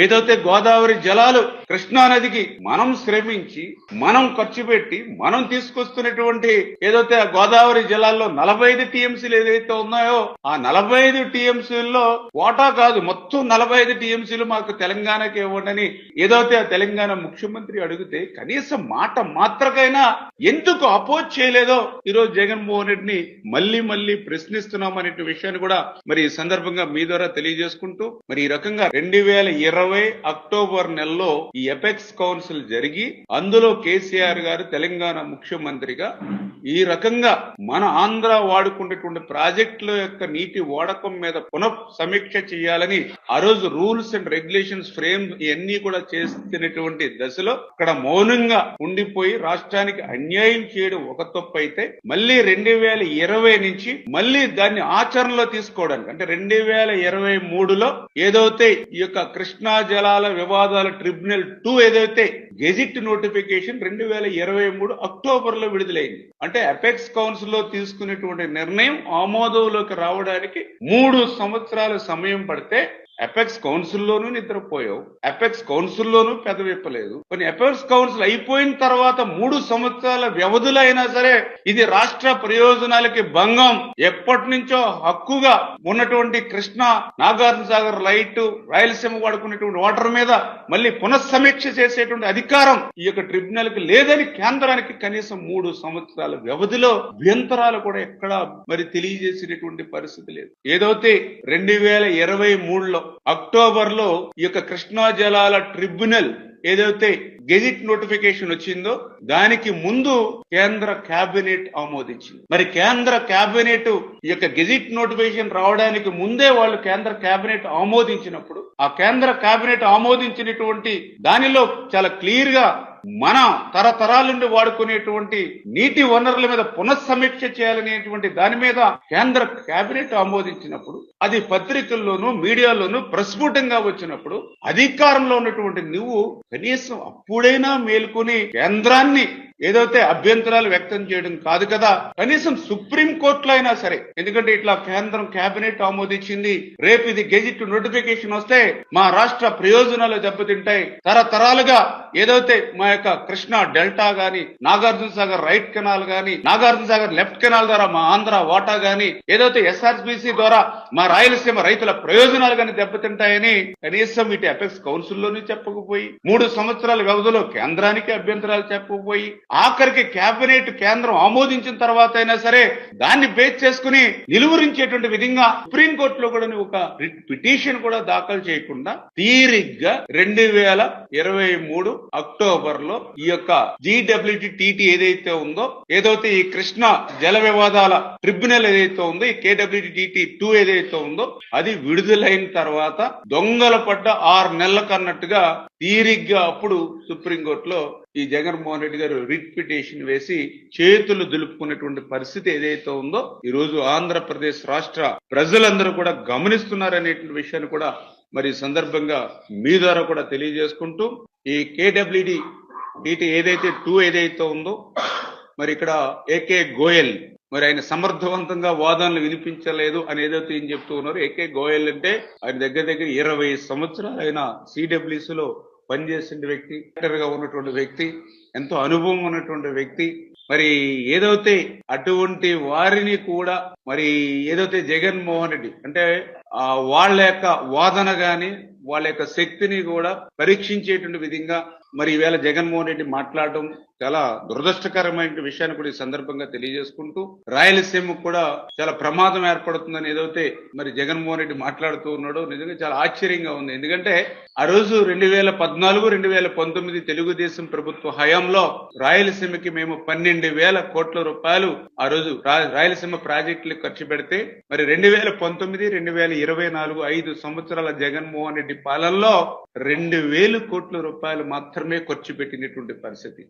ఏదైతే గోదావరి జలాలు కృష్ణా నదికి మనం శ్రమించి మనం ఖర్చు పెట్టి మనం తీసుకొస్తున్నటువంటి ఏదైతే ఆ గోదావరి జలాల్లో నలభై ఐదు టీఎంసీలు ఏదైతే ఉన్నాయో ఆ నలభై ఐదు టీఎంసీల్లో వాటా కాదు మొత్తం నలభై ఐదు టీఎంసీలు మాకు తెలంగాణకి ఇవ్వండి ఏదైతే ఆ తెలంగాణ ముఖ్యమంత్రి అడిగితే కనీసం మాట మాత్రకైనా ఎందుకు అపోజ్ చేయలేదో ఈరోజు జగన్మోహన్ రెడ్డిని మళ్ళీ మళ్ళీ ప్రశ్నిస్తున్నాం అనే విషయాన్ని కూడా మరి ఈ సందర్భంగా మీ ద్వారా తెలియజేసుకుంటూ మరి ఈ రకంగా రెండు వేల ఇరవై అక్టోబర్ నెలలో ఈ ఎపెక్స్ కౌన్సిల్ జరిగి అందులో కేసీఆర్ గారు తెలంగాణ ముఖ్యమంత్రిగా ఈ రకంగా మన ఆంధ్ర వాడుకునేటువంటి ప్రాజెక్టుల యొక్క నీటి వాడకం మీద పునః సమీక్ష చేయాలని ఆ రోజు రూల్స్ అండ్ రెగ్యులేషన్స్ ఫ్రేమ్ ఇవన్నీ కూడా చేస్తున్నటువంటి దశలో ఇక్కడ మౌనంగా ఉండిపోయి రాష్ట్రానికి అన్యాయం చేయడం ఒక తప్పు అయితే మళ్ళీ రెండు వేల ఇరవై నుంచి మళ్ళీ దాన్ని ఆచరణలో తీసుకోవడానికి అంటే రెండు వేల ఇరవై మూడులో ఏదైతే ఈ యొక్క కృష్ణా జలాల వివాదాల ట్రిబ్యునల్ టూ ఏదైతే గెజిట్ నోటిఫికేషన్ రెండు వేల ఇరవై మూడు అక్టోబర్లో విడుదలైంది. అంటే అపెక్స్ కౌన్సిల్లో తీసుకునేటువంటి నిర్ణయం ఆమోదంలోకి రావడానికి మూడు సంవత్సరాల సమయం పడితే అపెక్స్ కౌన్సిల్లోనూ నిద్రపోయావు. అపెక్స్ కౌన్సిల్లోనూ పెదవిప్పలేదు. కొన్ని అపెక్స్ కౌన్సిల్ అయిపోయిన తర్వాత మూడు సంవత్సరాల వ్యవధులైనా అయినా సరే ఇది రాష్ట్ర ప్రయోజనాలకి భంగం. ఎప్పటి నుంచో హక్కుగా ఉన్నటువంటి కృష్ణ నాగార్జున సాగర్ లైట్ రాయలసీమ వాడుకునేటువంటి వాటర్ మీద మళ్ళీ పునఃసమీక్ష చేసేటువంటి అధికారం ఈ యొక్క ట్రిబ్యునల్కి లేదని కేంద్రానికి కనీసం మూడు సంవత్సరాల వ్యవధిలో అభ్యంతరాలు కూడా ఎక్కడా మరి తెలియజేసినటువంటి పరిస్థితి లేదు. ఏదైతే రెండు వేల ఇరవై మూడులో అక్టోబర్లో ఈ యొక్క కృష్ణా జలాల ట్రిబ్యునల్ ఏదైతే గెజిట్ నోటిఫికేషన్ వచ్చిందో దానికి ముందు కేంద్ర కేబినెట్ ఆమోదించింది. మరి కేంద్ర కేబినెట్ ఈ యొక్క గెజిట్ నోటిఫికేషన్ రావడానికి ముందే వాళ్ళు కేంద్ర కేబినెట్ ఆమోదించినప్పుడు ఆ కేంద్ర కేబినెట్ ఆమోదించినటువంటి దానిలో చాలా క్లియర్గా మన తరతరాల నుండి వాడుకునేటువంటి నీటి వనరుల మీద పునఃసమీక్ష చేయాలనేటువంటి దాని మీద కేంద్ర కేబినెట్ ఆమోదించినప్పుడు అది పత్రికల్లోనూ మీడియాలోనూ ప్రస్ఫుటంగా వచ్చినప్పుడు అధికారంలో ఉన్నటువంటి నువ్వు కనీసం అప్పుడైనా మేల్కొని కేంద్రాన్ని ఏదైతే అభ్యంతరాలు వ్యక్తం చేయడం కాదు కదా కనీసం సుప్రీం కోర్టులో అయినా సరే ఎందుకంటే ఇట్లా కేంద్రం కేబినెట్ ఆమోదించింది రేపు ఇది గెజిట్ నోటిఫికేషన్ వస్తే మా రాష్ట్ర ప్రయోజనాలు దెబ్బతింటాయి. తరతరాలుగా ఏదైతే మా యొక్క కృష్ణా డెల్టా గాని నాగార్జున సాగర్ రైట్ కెనాల్ గాని నాగార్జున సాగర్ లెఫ్ట్ కెనాల్ ద్వారా మా ఆంధ్ర వాటా గాని ఏదైతే ఎస్ఆర్బిసి ద్వారా మా రాయలసీమ రైతుల ప్రయోజనాలు గాని దెబ్బతింటాయని కనీసం ఇటు అపెక్స్ కౌన్సిల్లోనే చెప్పకపోయి మూడు సంవత్సరాల వ్యవధిలో కేంద్రానికి అభ్యంతరాలు చెప్పకపోయి ఆఖరికి కేబినెట్ కేంద్రం ఆమోదించిన తర్వాత అయినా సరే దాన్ని బేస్ చేసుకుని నిలువరించేటువంటి విధంగా సుప్రీంకోర్టులో కూడా ఒక పిటిషన్ కూడా దాఖలు చేయకుండా తీరిగ్గా రెండు వేల ఇరవై మూడు అక్టోబర్లో ఈ యొక్క జీడబ్ల్యూటి టీటీ ఏదైతే ఉందో ఏదైతే ఈ కృష్ణ జల వివాదాల ట్రిబ్యునల్ ఏదైతే ఉందో ఈ కేడబ్ల్యూటి టూ ఏదైతే ఉందో అది విడుదలైన తర్వాత దొంగల పడ్డ ఆరు నెలలకు అన్నట్టుగా తీరిగ్గా అప్పుడు సుప్రీంకోర్టులో ఈ జగన్మోహన్ రెడ్డి గారు రిట్ పిటిషన్ వేసి చేతులు దులుపుకున్నటువంటి పరిస్థితి ఏదైతే ఉందో ఈ రోజు ఆంధ్రప్రదేశ్ రాష్ట్ర ప్రజలందరూ కూడా గమనిస్తున్నారనేటువంటి విషయాన్ని కూడా మరి సందర్భంగా మీ ద్వారా కూడా తెలియజేసుకుంటూ ఈ కేడబ్ల్యూడి టీటీ ఏదైతే టూ ఏదైతే ఉందో మరి ఇక్కడ ఏకే గోయల్ మరి ఆయన సమర్థవంతంగా వాదనలు వినిపించలేదు అని ఏదైతే ఏం చెప్తూ ఉన్నారు ఏకే గోయల్ అంటే ఆయన దగ్గర దగ్గర ఇరవై సంవత్సరాలు ఆయన సిడబ్ల్యూసీలో పనిచేసిన వ్యక్తి గా ఉన్నటువంటి వ్యక్తి ఎంతో అనుభవం ఉన్నటువంటి వ్యక్తి. మరి ఏదైతే అటువంటి వారిని కూడా మరి ఏదైతే జగన్మోహన్ రెడ్డి అంటే ఆ వాళ్ళ యొక్క వాదన గాని వాళ్ళ యొక్క శక్తిని కూడా పరీక్షించేటువంటి విధంగా మరి ఈవేళ జగన్మోహన్ రెడ్డి మాట్లాడడం చాలా దురదృష్టకరమైన విషయాన్ని కూడా ఈ సందర్భంగా తెలియజేసుకుంటూ రాయలసీమకు కూడా చాలా ప్రమాదం ఏర్పడుతుందని ఏదైతే మరి జగన్మోహన్ రెడ్డి మాట్లాడుతూ ఉన్నాడో నిజంగా చాలా ఆశ్చర్యంగా ఉంది. ఎందుకంటే ఆ రోజు రెండు వేల పద్నాలుగు రెండు వేల పంతొమ్మిది తెలుగుదేశం ప్రభుత్వ హయాంలో రాయలసీమకి మేము పన్నెండు వేల కోట్ల రూపాయలు ఆ రోజు రాయలసీమ ప్రాజెక్టులకు ఖర్చు పెడితే మరి రెండు వేల పంతొమ్మిది రెండు వేల ఇరవై నాలుగు ఐదు సంవత్సరాల జగన్మోహన్ రెడ్డి పాలనలో రెండు వేలు కోట్ల రూపాయలు మాత్రం మాత్రమే ఖర్చు పెట్టినటువంటి పరిస్థితి.